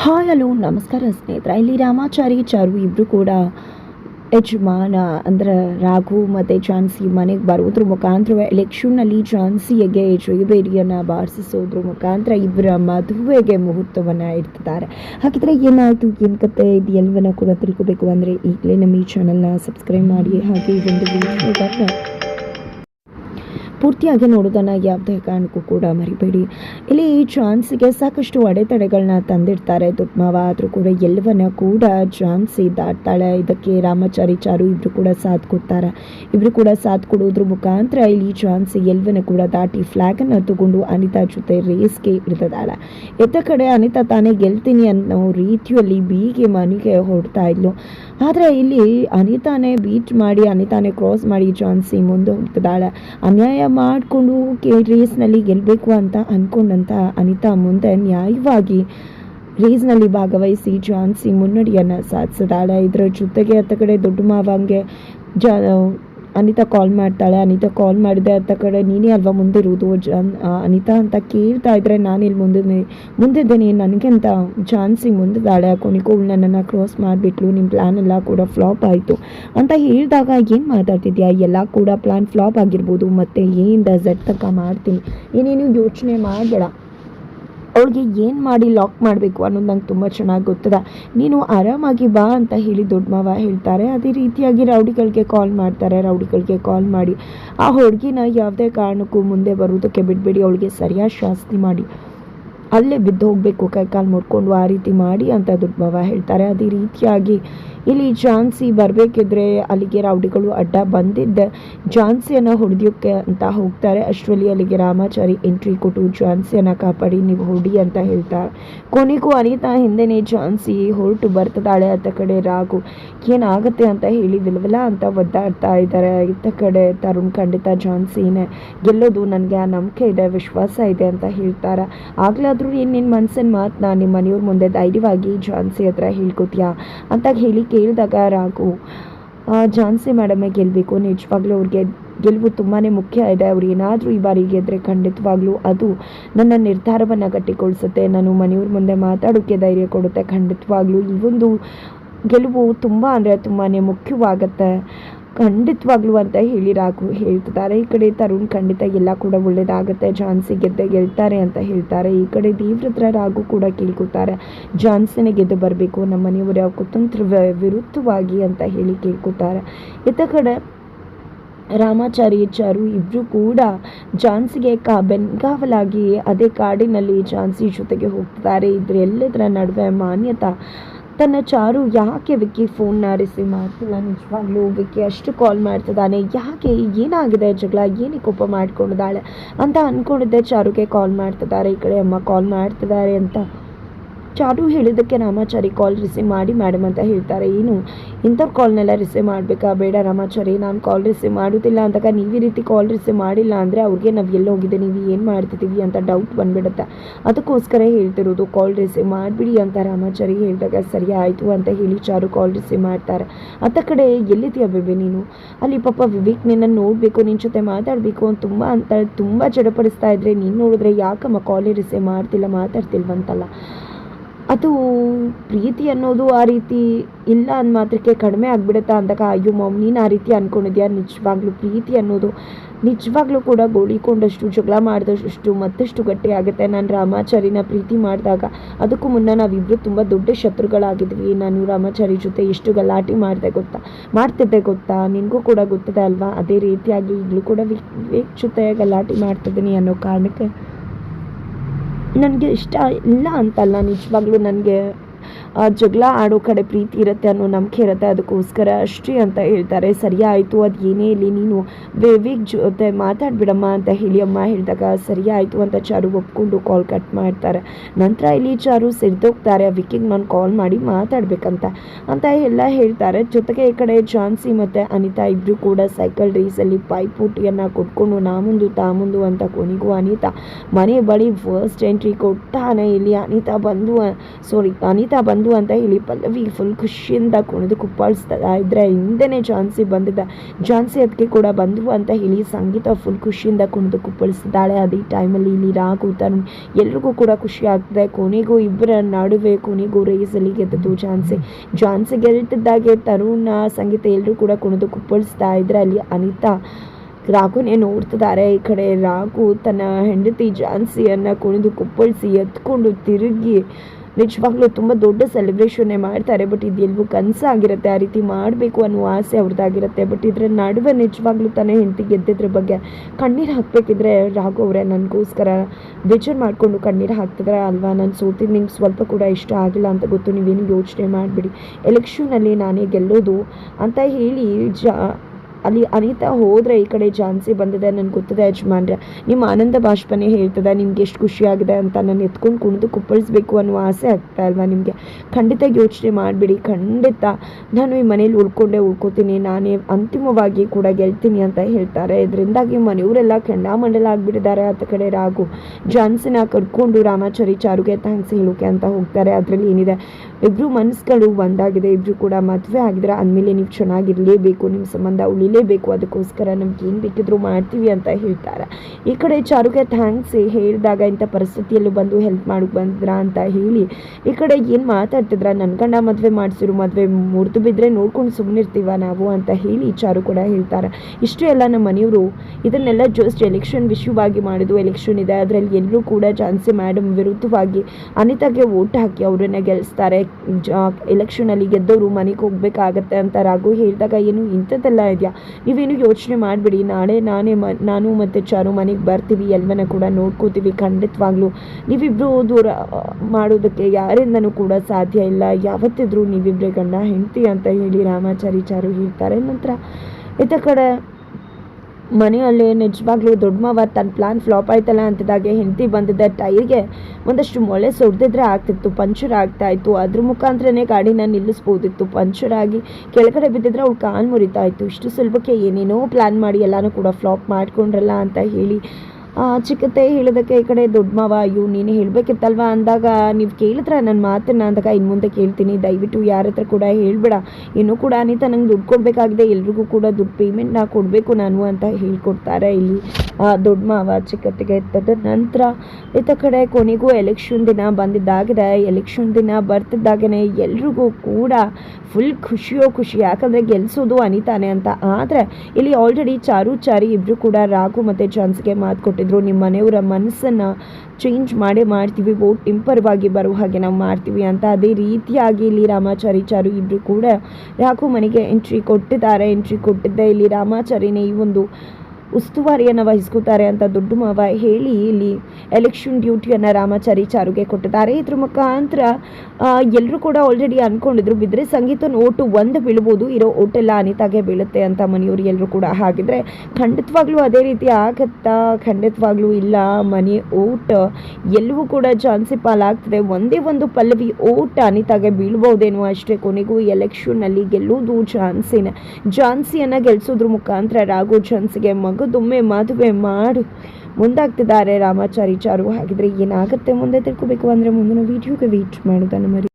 Hi, hello, ನಮಸ್ಕಾರ ಸ್ನೇಹಿತರ. ಇಲ್ಲಿ ರಾಮಾಚಾರಿ ಚಾರು ಇಬ್ಬರು ಕೂಡ ಯಜಮಾನ ಅಂದರೆ ರಾಘು ಮತ್ತು ಝಾನ್ಸಿ ಮನೆಗೆ ಬರೋದ್ರ ಮುಖಾಂತರ ಎಲೆಕ್ಷನ್ನಲ್ಲಿ ಝಾನ್ಸಿಗೆ ಜಯಬೇರಿಯನ್ನು ಬಾರಿಸೋದ್ರ ಮುಖಾಂತರ ಇಬ್ಬರ ಮದುವೆಗೆ ಮುಹೂರ್ತವನ್ನು ಇಡ್ತಿದ್ದಾರೆ. ಹಾಗಿದ್ರೆ ಏನಾಯಿತು? ಏನು ಕತೆ ಇದು ಎಲ್ಲವನ್ನ ಕೂಡ ತಿಳ್ಕೊಬೇಕು ಅಂದರೆ ಈಗಲೇ ನಮ್ಮ ಈ ಚಾನಲ್ನ ಸಬ್ಸ್ಕ್ರೈಬ್ ಮಾಡಿ. ಹಾಗೆ ಇದೊಂದು ವೀಡಿಯೋ ವಿಡಿಯೋವನ್ನು ಪೂರ್ತಿಯಾಗಿ ನೋಡೋದನ್ನು ಯಾವುದೇ ಕಾರಣಕ್ಕೂ ಕೂಡ ಮರಿಬೇಡಿ. ಇಲ್ಲಿ ಈ ಚಾನ್ಸಿಗೆ ಸಾಕಷ್ಟು ಅಡೆತಡೆಗಳನ್ನ ತಂದಿರ್ತಾರೆ ದುಗ್ಮವ ಮಾವ ಆದರೂ ಕೂಡ ಎಲ್ಲವನ್ನ ಕೂಡ ಚಾನ್ಸಿ ದಾಟ್ತಾಳೆ. ಇದಕ್ಕೆ ರಾಮಾಚಾರಿ ಚಾರು ಇಬ್ಬರು ಕೂಡ ಸಾಥ್ ಕೊಡ್ತಾರೆ. ಇಬ್ಬರು ಕೂಡ ಸಾಥ್ ಕೊಡೋದ್ರ ಮುಖಾಂತರ ಇಲ್ಲಿ ಚಾನ್ಸಿ ಎಲ್ಲವನ್ನ ಕೂಡ ದಾಟಿ ಫ್ಲ್ಯಾಗನ್ನು ತಗೊಂಡು ಅನಿತಾ ಜೊತೆ ರೇಸ್ಗೆ ಇಳಿದಾಳೆ. ಎತ್ತ ಕಡೆ ಅನಿತಾ ತಾನೇ ಗೆಲ್ತೀನಿ ಅನ್ನೋ ರೀತಿಯಲ್ಲಿ ಬೀಗೆ ಮನೆಗೆ ಹೊರಡ್ತಾ ಇದ್ಲು. ಆದರೆ ಇಲ್ಲಿ ಅನಿತಾನೇ ಬೀಟ್ ಮಾಡಿ, ಅನಿತಾನೇ ಕ್ರಾಸ್ ಮಾಡಿ ಚಾನ್ಸಿ ಮುಂದೆ ಹೋಗ್ತಿದ್ದಾಳೆ. ಅನ್ಯಾಯ ಮಾಡಿಕೊಂಡು ರೇಸ್ನಲ್ಲಿ ಗೆಲ್ಲಬೇಕು ಅಂತ ಅಂದ್ಕೊಂಡಂತ ಅನಿತಾ ಮುಂದೆ ನ್ಯಾಯವಾಗಿ ರೇಸ್ನಲ್ಲಿ ಭಾಗವಹಿಸಿ ಝಾನ್ಸಿ ಮುನ್ನಡಿಯನ್ನು ಸಾಧಿಸಿದಾಳೆ. ಇದರ ಜೊತೆಗೆ ಅತ್ತ ಕಡೆ ದೊಡ್ಡ ಮಾವಂಗೆ ಜ ಅನಿತಾ ಕಾಲ್ ಮಾಡ್ತಾಳೆ. ಅನಿತಾ ಕಾಲ್ ಮಾಡಿದೆ ಅಂತ ಕಡೆ ನೀನೇ ಅಲ್ವಾ ಮುಂದೆ ಇರುವುದು ಅನಿತಾ ಅಂತ ಕೇಳ್ತಾ ಇದ್ರೆ ನಾನಿಲ್ಲಿ ಮುಂದೆ ಮುಂದಿದ್ದೇನೆ. ನನಗೆ ಅಂತ ಝಾನ್ಸಿ ಮುಂದಿದ್ದಾಳೆ. ಕೊನೆಗೂ ನನ್ನನ್ನು ಕ್ರಾಸ್ ಮಾಡಿಬಿಟ್ಲು. ನಿಮ್ಮ ಪ್ಲ್ಯಾನ್ ಎಲ್ಲ ಕೂಡ ಫ್ಲಾಪ್ ಆಯಿತು. ಅಂತ ಹೇಳಿದಾಗ ಏನು ಮಾತಾಡ್ತಿದ್ಯಾ? ಎಲ್ಲ ಕೂಡ ಪ್ಲ್ಯಾನ್ ಫ್ಲಾಪ್ ಆಗಿರ್ಬೋದು. ಮತ್ತು ಏನು ಝೆಡ್ ತಕ್ಕ ಮಾಡ್ತೀನಿ. ಏನೇನು ಯೋಚನೆ ಮಾಡಬೇಡ. ಅವಳಿಗೆ ಏನು ಮಾಡಿ ಲಾಕ್ ಮಾಡಬೇಕು ಅನ್ನೋದು ನಂಗೆ ತುಂಬ ಚೆನ್ನಾಗಿ ಗೊತ್ತದ. ನೀನು ಆರಾಮಾಗಿ ಬಾ ಅಂತ ಹೇಳಿ ದೊಡ್ಡ ಮಾವ ಹೇಳ್ತಾರೆ. ಅದೇ ರೀತಿಯಾಗಿ ರೌಡಿಗಳಿಗೆ ಕಾಲ್ ಮಾಡ್ತಾರೆ. ರೌಡಿಗಳಿಗೆ ಕಾಲ್ ಮಾಡಿ ಆ ಹುಡುಗಿನ ಯಾವುದೇ ಕಾರಣಕ್ಕೂ ಮುಂದೆ ಬರೋದಕ್ಕೆ ಬಿಡಬೇಡಿ. ಅವಳಿಗೆ ಸರಿಯಾದ ಶಾಸ್ತಿ ಮಾಡಿ. ಅಲ್ಲೇ ಬಿದ್ದು ಹೋಗಬೇಕು, ಕೈಕಾಲು ಮುಡ್ಕೊಂಡು ಆ ರೀತಿ ಮಾಡಿ ಅಂತ ದುರ್ಭವ ಹೇಳ್ತಾರೆ. ಅದೇ ರೀತಿಯಾಗಿ ಇಲ್ಲಿ ಝಾನ್ಸಿ ಬರಬೇಕಿದ್ರೆ ಅಲ್ಲಿಗೆ ರೌಡಿಗಳು ಅಡ್ಡ ಬಂದಿದ್ದೆ ಝಾನ್ಸಿಯನ್ನು ಹೊಡೆಯೋಕ್ಕೆ ಅಂತ ಹೋಗ್ತಾರೆ. ಅಷ್ಟರಲ್ಲಿ ಅಲ್ಲಿಗೆ ರಾಮಾಚಾರಿ ಎಂಟ್ರಿ ಕೊಟ್ಟು ಝಾನ್ಸಿಯನ್ನು ಕಾಪಾಡಿ, ನೀವು ಹೊಡಿ ಅಂತ ಹೇಳ್ತಾರೆ ಕೊನೆಗೂ ಅನಿತಾ ಹಿಂದೆನೇ ಝಾನ್ಸಿ ಹೊರಟು ಬರ್ತದಾಳೆ ಅತ್ತ ಕಡೆ ರಾಗು ಏನಾಗುತ್ತೆ ಅಂತ ಹೇಳಿ ವಿಲ್ವಲ ಅಂತ ಒದ್ದಾಡ್ತಾ ಇದ್ದಾರೆ. ಇತ್ತ ಕಡೆ ತರುಣ್ ಖಂಡಿತ ಝಾನ್ಸಿನೇ ಗೆಲ್ಲೋದು ನನಗೆ ಆ ನಂಬಿಕೆ ಇದೆ, ವಿಶ್ವಾಸ ಇದೆ ಅಂತ ಹೇಳ್ತಾರೆ. ಆಗ್ಲಾದ್ರೂ ಏನು ನಿನ್ನ ಮನ್ಸಿನ ನಾನು ನಿಮ್ಮ ಮನೆಯವ್ರ ಮುಂದೆ ಧೈರ್ಯವಾಗಿ ಝಾನ್ಸಿ ಹತ್ರ ಹೇಳ್ಕೊತೀಯಾ ಅಂತ ಹೇಳಿ ಕೇಳಿದಾಗ ರಾಘು ಝಾನ್ಸಿ ಮೇಡಮೇ ಗೆಲ್ಲಬೇಕು ನಿಜವಾಗ್ಲೂ ಅವ್ರಿಗೆ ಗೆಲುವು ತುಂಬಾ ಮುಖ್ಯ ಇದೆ, ಅವ್ರು ಏನಾದರೂ ಈ ಬಾರಿ ಗೆದ್ದರೆ ಖಂಡಿತವಾಗ್ಲೂ ಅದು ನನ್ನ ನಿರ್ಧಾರವನ್ನು ಗಟ್ಟಿಗೊಳಿಸುತ್ತೆ, ನಾನು ಮನೆಯವ್ರ ಮುಂದೆ ಮಾತಾಡೋಕ್ಕೆ ಧೈರ್ಯ ಕೊಡುತ್ತೆ, ಖಂಡಿತವಾಗ್ಲೂ ಈ ಒಂದು ಗೆಲುವು ತುಂಬ ಅಂದರೆ ತುಂಬಾ ಮುಖ್ಯವಾಗತ್ತೆ. ಖಂಡಿತವಾಗ್ಲೂ ಅಂತ ಹೇಳಿ ರಾಘು ಹೇಳ್ತಿದ್ದಾರೆ. ಈ ಕಡೆ ತರುಣ್ ಖಂಡಿತ ಎಲ್ಲ ಕೂಡ ಒಳ್ಳೇದಾಗುತ್ತೆ. ಝಾನ್ಸಿ ಗೆದ್ದೆ ಗೆಲ್ತಾರೆ ಅಂತ ಹೇಳ್ತಾರೆ. ಈ ಕಡೆ ದೇವ್ರತ್ರ ರಾಘು ಕೂಡ ಕೇಳ್ಕೊತಾರೆ ಝಾನ್ಸಿನ ಗೆದ್ದು ಬರಬೇಕು. ನಮ್ಮ ಮನೆಯವರ ಕುತಂತ್ರ ವಿರುದ್ಧವಾಗಿ ಅಂತ ಹೇಳಿ ಕೇಳ್ಕೊತಾರೆ ಇತ್ತ ಕಡೆ ರಾಮಾಚಾರಿ ಚಾರು ಇಬ್ಬರು ಕೂಡ ಝಾನ್ಸಿಗೆ ಕಾ, ಬೆನ್ಗಾವಲಾಗಿ ಅದೇ ಕಾಡಿನಲ್ಲಿ ಝಾನ್ಸಿ ಜೊತೆಗೆ ಹೋಗ್ತಾರೆ ಇದ್ರ ಎಲ್ಲದರ ನಡುವೆ ಮಾನ್ಯತಾ ತನ್ನ ಚಾರು ಯಾಕೆ ವಿಕ್ಕಿ ಫೋನ್ನ ರಿಸೀವ್ ಮಾಡ್ತಿಲ್ಲ ನಿಜವಾಗ್ಲೂ ವಿಕ್ಕಿ ಅಷ್ಟು ಕಾಲ್ ಮಾಡ್ತಿದ್ದಾನೆ. ಯಾಕೆ? ಏನಾಗಿದೆ ಜಗಳ? ಏನಕ್ಕೆ ಕೋಪ ಮಾಡ್ಕೊಂಡಿದ್ದಾಳೆ? ಅಂತ ಅಂದ್ಕೊಂಡಿದ್ದೆ ಚಾರುಗೆ ಕಾಲ್ ಮಾಡ್ತಿದ್ದಾರೆ. ಈ ಕಡೆ ಅಮ್ಮ ಕಾಲ್ ಮಾಡ್ತಿದ್ದಾರೆ ಅಂತ. ಚಾರು ಹೇಳಿದ್ದಕ್ಕೆ ರಾಮಾಚಾರಿ ಕಾಲ್ ರಿಸೀವ್ ಮಾಡಿ ಮೇಡಮ್ ಅಂತ ಹೇಳ್ತಾರೆ. ಏನು, ಇಂಥವ್ರ ಕಾಲ್ನೆಲ್ಲ ರಿಸೀವ್ ಮಾಡಬೇಕಾ? ಬೇಡ ರಾಮಾಚಾರಿ, ನಾನು ಕಾಲ್ ರಿಸೀವ್ ಮಾಡೋದಿಲ್ಲ ಅಂದಾಗ ನೀವು ಈ ರೀತಿ ಕಾಲ್ ರಿಸೀವ್ ಮಾಡಿಲ್ಲ ಅಂದರೆ ಅವ್ರಿಗೆ ನಾವು ಎಲ್ಲಿ ಹೋಗಿದೆ ನೀವು ಏನು ಮಾಡ್ತಿದ್ದೀವಿ ಅಂತ ಡೌಟ್ ಬಂದ್ಬಿಡುತ್ತೆ. ಅದಕ್ಕೋಸ್ಕರ ಹೇಳ್ತಿರೋದು ಕಾಲ್ ರಿಸೀವ್ ಮಾಡಿಬಿಡಿ ಅಂತ ರಾಮಾಚಾರಿ ಹೇಳಿದಾಗ ಸರಿ ಆಯಿತು ಅಂತ ಹೇಳಿ ಚಾರು ಕಾಲ್ ರಿಸೀವ್ ಮಾಡ್ತಾರೆ. ಅತ್ತ ಕಡೆ ಎಲ್ಲಿದ್ದೀಯ ಬೇಬಿ ನೀನು? ಅಲ್ಲಿ ಪಾಪ ವಿವೇಕ್ ನಿನ್ನ ನೋಡಬೇಕು ನಿನ್ನ ಜೊತೆ ಮಾತಾಡಬೇಕು ಅಂತ ತುಂಬ ಅಂತ ತುಂಬ ಚಡಪಡಿಸ್ತಾ ಇದ್ರೆ ನೀನು ನೋಡಿದ್ರೆ ಯಾಕಮ್ಮ ಕಾಲೇ ರಿಸೀವ್ ಮಾಡ್ತಿಲ್ಲ, ಮಾತಾಡ್ತಿಲ್ವಂತಲ್ಲ? ಅದು ಪ್ರೀತಿ ಅನ್ನೋದು ಆ ರೀತಿ ಇಲ್ಲ ಅಂದ ಮಾತ್ರಕ್ಕೆ ಕಡಿಮೆ ಆಗಿಬಿಡುತ್ತಾ ಅಂದಾಗ, ಅಯ್ಯೋ ಮಮ್, ನೀನು ಆ ರೀತಿ ಅಂದ್ಕೊಂಡಿದ್ಯಾ ನಿಜವಾಗ್ಲೂ ಪ್ರೀತಿ ಅನ್ನೋದು. ನಿಜವಾಗ್ಲೂ ಕೂಡ ಗೋಳಿಕೊಂಡಷ್ಟು ಜಗಳ ಮಾಡಿದಷ್ಟು ಮತ್ತಷ್ಟು ಗಟ್ಟಿಯಾಗುತ್ತೆ ನಾನು ರಾಮಾಚಾರಿನ ಪ್ರೀತಿ ಮಾಡಿದಾಗ, ಅದಕ್ಕೂ ಮುನ್ನ ನಾವಿಬ್ಬರು ತುಂಬ ದೊಡ್ಡ ಶತ್ರುಗಳಾಗಿದ್ವಿ. ನಾನು ರಾಮಾಚಾರಿ ಜೊತೆ ಎಷ್ಟು ಗಲಾಟೆ ಮಾಡಿದೆ ಗೊತ್ತಾ? ಮಾಡ್ತಿದ್ದೆ ಗೊತ್ತಾ? ನಿನಗೂ ಕೂಡ ಗೊತ್ತಿದೆ ಅಲ್ವಾ? ಅದೇ ರೀತಿಯಾಗಿ ಈಗಲೂ ಕೂಡ ವಿಕ್ ವಿವೇಕ್ ಜೊತೆ ಗಲಾಟೆ ಮಾಡ್ತಿದ್ದೀನಿ ಅನ್ನೋ ಕಾರಣಕ್ಕೆ ನನಗೆ ಇಷ್ಟ ಇಲ್ಲ ಅಂತಲ್ಲ ನಿಜವಾಗ್ಲೂ ನನಗೆ. ಜಗಳ ಆಡೋ ಕಡೆ ಪ್ರೀತಿ ಇರುತ್ತೆ ಅನ್ನೋ ನಂಬಿಕೆ ಇರುತ್ತೆ. ಅದಕ್ಕೋಸ್ಕರ ಅಷ್ಟೇ ಅಂತ ಹೇಳ್ತಾರೆ. ಸರಿ ಆಯಿತು, ಅದು ಏನೇ ಇಲ್ಲಿ ನೀನು ವಿವೇಕ್ ಜೊತೆ ಮಾತಾಡ್ಬಿಡಮ್ಮ ಅಂತ ಹೇಳಿ ಅಮ್ಮ ಹೇಳಿದಾಗ, ಸರಿ ಅಂತ ಚಾರು ಒಪ್ಕೊಂಡು ಕಾಲ್ ಕಟ್ ಮಾಡ್ತಾರೆ. ನಂತರ ಇಲ್ಲಿ ಚಾರು ಸಿಡ್ದೋಗ್ತಾರೆ ವಿಕಿಗೆ ನಾನು ಕಾಲ್ ಮಾಡಿ ಮಾತಾಡ್ಬೇಕಂತ ಅಂತ ಎಲ್ಲ ಹೇಳ್ತಾರೆ. ಜೊತೆಗೆ ಈ ಕಡೆ ಜಾನ್ಸಿ ಮತ್ತು ಅನಿತಾ ಇಬ್ಬರು ಕೂಡ ಸೈಕಲ್ ರೇಸಲ್ಲಿ ಪೈಪೋಟಿಯನ್ನು ಕೊಟ್ಕೊಂಡು ನಾ ಮುಂದು ತಾ ಮುಂದು ಅಂತ ಕೊನೆಗೂ ಅನಿತಾ ಮನೆ ಬಳಿ ಫಸ್ಟ್ ಎಂಟ್ರಿ ಕೊಟ್ಟಾನೆ. ಇಲ್ಲಿ ಅನಿತಾ ಬಂದು ಸಾರಿ ಅನಿತಾ ಬಂದು ಬಂದು ಅಂತ ಹೇಳಿ ಪಲ್ಲವಿ ಫುಲ್ ಖುಷಿಯಿಂದ ಕುಣಿದು ಕುಪ್ಪಾಳಿಸ್ತಾ ಇದ್ರೆ ಹಿಂದೆನೇ ಝಾನ್ಸಿ ಬಂದಿದ್ದ ಝಾನ್ಸಿ ಅದಕ್ಕೆ ಕೂಡ ಬಂದು ಅಂತ ಹೇಳಿ ಸಂಗೀತ ಫುಲ್ ಖುಷಿಯಿಂದ ಕುಣಿದು ಕುಪ್ಪಳಿಸಿದ್ದಾಳೆ ಅದೇ ಟೈಮಲ್ಲಿ ಇಲ್ಲಿ ರಾಘು ತರುಣ್ ಎಲ್ರಿಗೂ ಕೂಡ ಖುಷಿ ಆಗ್ತದೆ. ಕೊನೆಗೂ ಇಬ್ಬರ ನಡುವೆ ಕೊನೆಗೂ ರೇಸಲ್ಲಿ ಗೆದ್ದದ್ದು ಝಾನ್ಸಿ. ಝಾನ್ಸಿ ಗೆಲ್ತಿದ್ದಾಗೆ ತರುಣ ಸಂಗೀತ ಎಲ್ಲರೂ ಕೂಡ ಕುಣಿದು ಕುಪ್ಪಳಿಸ್ತಾ ಇದ್ರೆ ಅಲ್ಲಿ ಅನಿತಾ ರಾಘುನೇ ನೋಡ್ತಿದ್ದಾರೆ. ಈ ಕಡೆ ರಾಘು ತನ್ನ ಹೆಂಡತಿ ಝಾನ್ಸಿಯನ್ನು ಕುಣಿದು ಕುಪ್ಪಳಿಸಿ ಎತ್ಕೊಂಡು ತಿರುಗಿ ನಿಜವಾಗ್ಲೂ ತುಂಬ ದೊಡ್ಡ ಸೆಲೆಬ್ರೇಷನ್ನೇ ಮಾಡ್ತಾರೆ ಬಟ್ ಇದು ಎಲ್ವೂ ಕನಸಾಗಿರುತ್ತೆ, ಆ ರೀತಿ ಮಾಡಬೇಕು ಅನ್ನೋ ಆಸೆ ಅವ್ರದ್ದಾಗಿರುತ್ತೆ. ಬಟ್ ಇದರ ನಡುವೆ ನಿಜವಾಗ್ಲೂ ತಾನೇ ಹೆಂಡತಿ ಗೆದ್ದಿದ್ರ ಬಗ್ಗೆ ಕಣ್ಣೀರು ಹಾಕಬೇಕಿದ್ರೆ ರಾಘು ಅವರೇ, ನನಗೋಸ್ಕರ ಬೇಜಾರು ಮಾಡಿಕೊಂಡು ಕಣ್ಣೀರು ಹಾಕ್ತಿದ್ರೆ ಅಲ್ವಾ? ನಾನು ಸೋತಿದ್ದು ನಿಮ್ಗೆ ಸ್ವಲ್ಪ ಕೂಡ ಇಷ್ಟ ಆಗಿಲ್ಲ ಅಂತ ಗೊತ್ತು, ನೀವೇನು ಯೋಚನೆ ಮಾಡಿಬಿಡಿ. ಎಲೆಕ್ಷನಲ್ಲಿ ನಾನೇ ಗೆಲ್ಲೋದು ಅಂತ ಹೇಳಿ ಜಾ ಅಲ್ಲಿ ಅನಿತಾ ಹೋದರೆ ಈ ಕಡೆ ಝಾನ್ಸಿ ಬಂದಿದೆ, ನನ್ಗೆ ಗೊತ್ತಿದೆ ಯಜಮಾನ್ರೆ. ನಿಮ್ಮ ಆನಂದ ಬಾಷ್ಪನೇ ಹೇಳ್ತದೆ, ನಿಮ್ಗೆ ಎಷ್ಟು ಖುಷಿಯಾಗಿದೆ ಅಂತ ನಾನು ಎತ್ಕೊಂಡು ಕುಣಿದು ಕುಪ್ಪಳಿಸ್ಬೇಕು ಅನ್ನೋ ಆಸೆ ಆಗ್ತಾ ಇಲ್ವಾ ನಿಮಗೆ? ಖಂಡಿತ ಯೋಚನೆ ಮಾಡಿಬಿಡಿ, ಖಂಡಿತ. ನಾನು ಈ ಮನೇಲಿ ಉಳ್ಕೊಂಡೇ, ಉಳ್ಕೋತೀನಿ, ನಾನೇ ಅಂತಿಮವಾಗಿ ಕೂಡ ಗೆಲ್ತೀನಿ ಅಂತ ಹೇಳ್ತಾರೆ. ಇದರಿಂದಾಗಿ ಮನೆಯವರೆಲ್ಲ ಕೆಂಡಾಮಂಡಲ ಆಗಿಬಿಟ್ಟಿದ್ದಾರೆ ಆತ ಕಡೆ ರಾಗು ಜಾನ್ಸಿನ ಕರ್ಕೊಂಡು ರಾಮಾಚಾರಿ ಚಾರುಗೆ ಥ್ಯಾಂಕ್ಸ್ ಹೇಳೋಕೆ ಅಂತ ಹೋಗ್ತಾರೆ. ಅದರಲ್ಲಿ ಏನಿದೆ? ಇಬ್ಬರು ಮನಸ್ಸುಗಳು ಒಂದಾಗಿದೆ ಇಬ್ಬರು ಕೂಡ ಮದುವೆ ಆಗಿದ್ರೆ ಅಂದಮೇಲೆ ನೀವು ಚೆನ್ನಾಗಿರಲೇಬೇಕು ನಿಮ್ಮ ಸಂಬಂಧ ಉಳಿಲೇಬೇಕು ಅದಕ್ಕೋಸ್ಕರ ನಮ್ಗೆ ಏನು ಬೇಕಿದ್ರು ಮಾಡ್ತೀವಿ ಅಂತ ಹೇಳ್ತಾರೆ. ಈ ಕಡೆ ಚಾರುಗೆ ಥ್ಯಾಂಕ್ಸ್ ಹೇಳಿದಾಗ ಇಂಥ ಪರಿಸ್ಥಿತಿಯಲ್ಲೂ ಬಂದು ಹೆಲ್ಪ್ ಮಾಡೋಕೆ ಬಂದ್ರ ಅಂತ ಹೇಳಿ, ಈ ಕಡೆ ಏನು ಮಾತಾಡ್ತಿದ್ರ? ನನ್ನ ಗಂಡ ಮದುವೆ ಮಾಡಿಸಿರು, ಮದುವೆ ಮುರಿದು ಬಿದ್ದರೆ ನೋಡ್ಕೊಂಡು ಸುಮ್ಮನಿರ್ತೀವ ನಾವು ಅಂತ ಹೇಳಿ ಚಾರು ಕೂಡ ಹೇಳ್ತಾರೆ. ಇಷ್ಟು ಎಲ್ಲ ನಮ್ಮ ಮನೆಯವರು ಇದನ್ನೆಲ್ಲ ಜಸ್ಟ್ ಎಲೆಕ್ಷನ್ ವಿಷಯವಾಗಿ ಮಾಡಿದ್ದು ಎಲೆಕ್ಷನ್ ಇದೆ. ಅದರಲ್ಲಿ ಎಲ್ಲರೂ ಕೂಡ ಝಾನ್ಸಿ ಮ್ಯಾಡಮ್ ವಿರುದ್ಧವಾಗಿ ಅನಿತಾಗೆ ಓಟ್ ಹಾಕಿ ಅವರನ್ನ ಗೆಲ್ಲಿಸ್ತಾರೆ ಎಲೆಕ್ಷನಲ್ಲಿ ಗೆದ್ದವರು ಮನೆಗೆ ಹೋಗ್ಬೇಕಾಗತ್ತೆ ಅಂತ ರಾಘು ಹೇಳಿದಾಗ, ಏನು ಇಂಥದ್ದೆಲ್ಲ ಇದೆಯಾ? ನೀವೇನು ಯೋಚನೆ ಮಾಡಿಬಿಡಿ. ನಾಳೆ ನಾನೇ ಮ, ನಾನು ಮತ್ತು ಚಾರು ಮನೆಗೆ ಬರ್ತೀವಿ ಎಲ್ಲವನ್ನ ಕೂಡ ನೋಡ್ಕೋತೀವಿ ಖಂಡಿತವಾಗ್ಲೂ. ನೀವಿಬ್ಬರು ದೂರ ಮಾಡೋದಕ್ಕೆ ಯಾರಿಂದನೂ ಕೂಡ ಸಾಧ್ಯ ಇಲ್ಲ. ಯಾವತ್ತಿದ್ರೂ ನೀವಿಬ್ಬರೇ ಗಂಡ, ಹೆಂಡತಿ ಅಂತ ಹೇಳಿ ರಾಮಾಚಾರಿ ಚಾರು ಹೇಳ್ತಾರೆ. ನಂತರ ಇತ್ತ ಕಡೆ ಮನೆಯಲ್ಲಿ ನಿಜವಾಗ್ಲೂ ದೊಡ್ಡ ಮಾವ ತನ್ನ ಪ್ಲಾನ್ ಫ್ಲಾಪ್ ಆಯ್ತಲ್ಲ ಅಂತಿದ್ದಾಗೆ ಹೆಂಡತಿ ಬಂದಿದ್ದ ಟೈರ್ಗೆ ಒಂದಷ್ಟು ಮೊಳೆ ಸುಡ್ದಿದ್ರೆ ಆಗ್ತಿತ್ತು, ಪಂಚರ್ ಆಗ್ತಾ ಇತ್ತು ಅದ್ರ ಮುಖಾಂತರನೇ ಗಾಡಿನ ನಿಲ್ಲಿಸ್ಬೋದಿತ್ತು. ಪಂಚರ್ ಆಗಿ ಕೆಳಗಡೆ ಬಿದ್ದಿದ್ರೆ ಅವ್ಳು ಕಾಲು ಮುರಿತಾ ಇತ್ತು. ಇಷ್ಟು ಸುಲಭಕ್ಕೆ ಏನೇನೋ ಪ್ಲ್ಯಾನ್ ಮಾಡಿ ಎಲ್ಲನೂ ಕೂಡ ಫ್ಲಾಪ್ ಮಾಡ್ಕೊಂಡ್ರಲ್ಲ ಅಂತ ಹೇಳಿ ಆ, ಚಿಕ್ಕತ್ತೆ ಹೇಳಿದಕ್ಕೆ ಈ ಕಡೆ ದೊಡ್ಡ ಮಾವ ಅಯ್ಯೋ ನೀನು ಹೇಳಬೇಕಿತ್ತಲ್ವ ಅಂದಾಗ ನೀವು ಕೇಳಿದ್ರೆ ನನ್ನ ಮಾತನ್ನ ಅಂದಾಗ ಇನ್ನು ಮುಂದೆ ಕೇಳ್ತೀನಿ. ದಯವಿಟ್ಟು ಯಾರ ಹತ್ರ ಕೂಡ ಹೇಳ್ಬೇಡ. ಇನ್ನೂ ಕೂಡ ಅನಿತಾ ನಂಗೆ ದುಡ್ಡು ಕೊಡಬೇಕಾಗಿದೆ. ಎಲ್ರಿಗೂ ಕೂಡ ದುಡ್ಡು ನಾ ಕೊಡಬೇಕು ನಾನು ಅಂತ ಹೇಳ್ಕೊಡ್ತಾರೆ ಇಲ್ಲಿ ದೊಡ್ಡ ಮಾವ ಚಿಕ್ಕತೆಗೆ ತದ ನಂತರ. ಇತ್ತ ಕಡೆ ಕೊನೆಗೂ ಎಲೆಕ್ಷನ್ ದಿನ ಬಂದಿದ್ದಾಗಿದೆ. ಎಲೆಕ್ಷನ್ ದಿನ ಬರ್ತಿದ್ದಾಗನೇ ಎಲ್ರಿಗೂ ಕೂಡ ಫುಲ್ ಖುಷಿಯೋ ಖುಷಿ. ಯಾಕಂದರೆ ಗೆಲ್ಲಿಸೋದು ಅನಿತಾನೆ ಅಂತ. ಆದರೆ ಇಲ್ಲಿ ಆಲ್ರೆಡಿ ಚಾರು ಚಾರಿ ಇಬ್ಬರು ಕೂಡ ರಾಘು ಮತ್ತು ಚಾನ್ಸ್ಗೆ ಮಾತು ಕೊಟ್ಟಿದ್ರು ನಿಮ್ಮ ಮನೆಯವರ ಮನಸ್ಸನ್ನು ಚೇಂಜ್ ಮಾಡೇ ಮಾಡ್ತೀವಿ ವೋಟ್ ಇಂಪರವಾಗಿ ಬರೋ ಹಾಗೆ ನಾವು ಮಾಡ್ತೀವಿ ಅಂತ ಅದೇ ರೀತಿಯಾಗಿ ಇಲ್ಲಿ ರಾಮಾಚಾರಿ ಚಾರು ಇಬ್ಬರು ಕೂಡ ರಾಘು ಮನೆಗೆ ಎಂಟ್ರಿ ಕೊಟ್ಟಿದ್ದಾರೆ. ಎಂಟ್ರಿ ಕೊಟ್ಟಿದ್ದೆ ಇಲ್ಲಿ ರಾಮಾಚಾರಿನೇ ಈ ಒಂದು ಉಸ್ತುವಾರಿಯನ್ನು ವಹಿಸ್ಕೋತಾರೆ ಅಂತ ದೊಡ್ಡ ಮಾವ ಹೇಳಿ ಇಲ್ಲಿ ಎಲೆಕ್ಷನ್ ಡ್ಯೂಟಿಯನ್ನು ರಾಮಾಚಾರಿ ಚಾರುಗೆ ಕೊಟ್ಟಿದ್ದಾರೆ. ಇದ್ರ ಮುಖಾಂತರ ಎಲ್ಲರೂ ಕೂಡ ಆಲ್ರೆಡಿ ಅಂದ್ಕೊಂಡಿದ್ರು ಬಿದ್ದರೆ ಸಂಗೀತ ಓಟು ಒಂದು ಬೀಳ್ಬೋದು, ಇರೋ ಓಟೆಲ್ಲ ಅನಿತಾಗೆ ಬೀಳುತ್ತೆ ಅಂತ ಮನೆಯವರು ಎಲ್ಲರೂ ಕೂಡ ಹಾಗಿದ್ರೆ ಖಂಡಿತವಾಗ್ಲೂ ಅದೇ ರೀತಿ ಆಗತ್ತಾ? ಖಂಡಿತವಾಗ್ಲೂ ಇಲ್ಲ. ಮನೆ ಓಟ್ ಎಲ್ಲವೂ ಕೂಡ ಚಾನ್ಸಿ ಪಾಲಾಗ್ತದೆ. ಒಂದೇ ಒಂದು ಪಲ್ಲವಿ ಓಟ್ ಅನಿತಾಗೆ ಬೀಳ್ಬೋದೇನೋ ಅಷ್ಟೇ ಕೊನೆಗೂ ಎಲೆಕ್ಷನ್ನಲ್ಲಿ ಗೆಲ್ಲುವುದು ಝಾನ್ಸಿನ, ಝಾನ್ಸಿಯನ್ನು ಗೆಲ್ಸೋದ್ರ ಮುಖಾಂತರ ರಾಘು ಝಾನ್ಸಿಗೆ ಮಗದೊಮ್ಮೆ ಮದುವೆ ಮಾಡು. ಮುಂದಾಗ್ತಿದ್ದಾರೆ ರಾಮಾಚಾರಿ ಚಾರು. ಹಾಗಿದ್ರೆ ಏನಾಗುತ್ತೆ ಮುಂದೆ ತಿಳ್ಕೊಬೇಕು ಅಂದರೆ ಮುಂದಿನ ವೀಡಿಯೋಗೆ ವೀಟ್ ಮಾಡೋದನ್ನು ಮರಿ